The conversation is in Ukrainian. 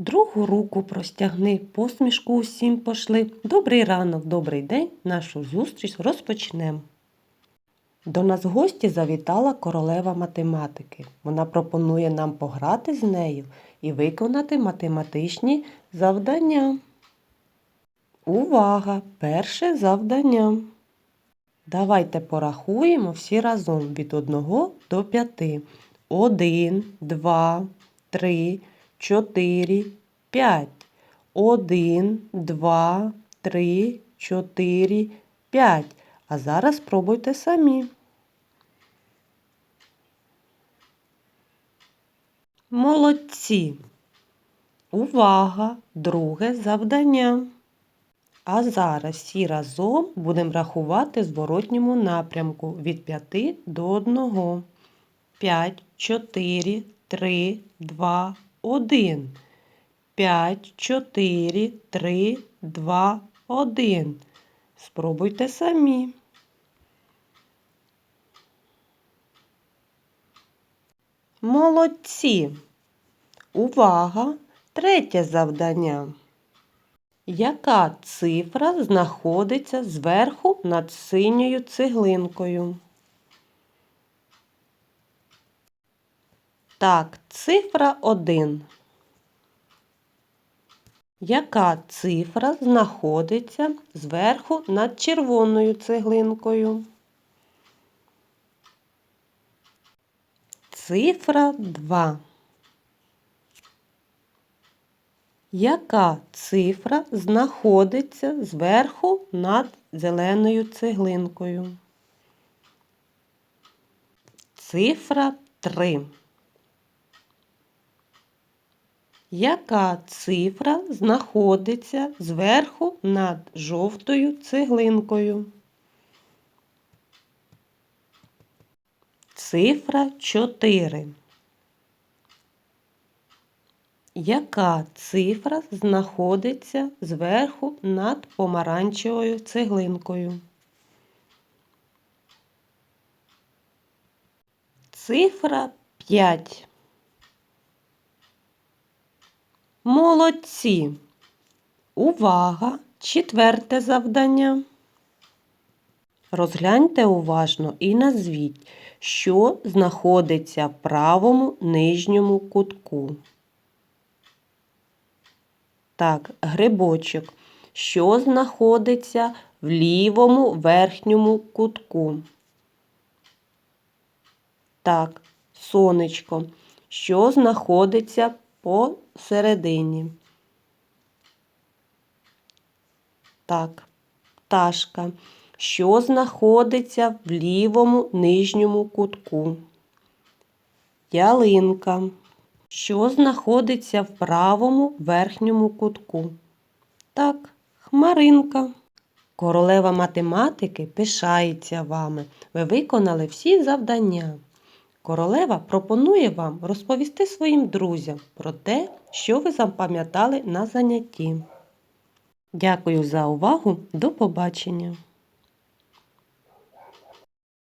Другу руку простягни, посмішку усім пошли. Добрий ранок, добрий день, нашу зустріч розпочнемо. До нас в гості завітала королева математики. Вона пропонує нам пограти з нею і виконати математичні завдання. Увага! Перше завдання. Давайте порахуємо всі разом від 1 до 5. 1, 2, 3, 4, 5. 1, 2, 3, 4, 5. А зараз спробуйте самі. Молодці. Увага! Друге завдання. А зараз всі разом будемо рахувати зворотньому напрямку від 5 до 1. 5, 4, 3, 2, 1. 5, 4, 3, 2, 1. Спробуйте самі. Молодці. Увага! Третє завдання. Яка цифра знаходиться зверху над синьою цеглинкою? Так, цифра 1. Яка цифра знаходиться зверху над червоною цеглинкою? Цифра 2. Яка цифра знаходиться зверху над зеленою цеглинкою? Цифра 3. Яка цифра знаходиться зверху над жовтою цеглинкою? Цифра 4. Яка цифра знаходиться зверху над помаранчевою цеглинкою? Цифра 5. Молодці. Увага! Четверте завдання. Розгляньте уважно і назвіть, що знаходиться в правому нижньому кутку. Так, грибочок. Що знаходиться в лівому верхньому кутку? Так, сонечко. Що знаходиться посередині? Так, пташка. Що знаходиться в лівому нижньому кутку? Ялинка що знаходиться в правому верхньому кутку. Так, хмаринка. Королева математики пишається вами. Ви виконали всі завдання. Королева пропонує вам розповісти своїм друзям про те, що ви запам'ятали на занятті. Дякую за увагу. До побачення!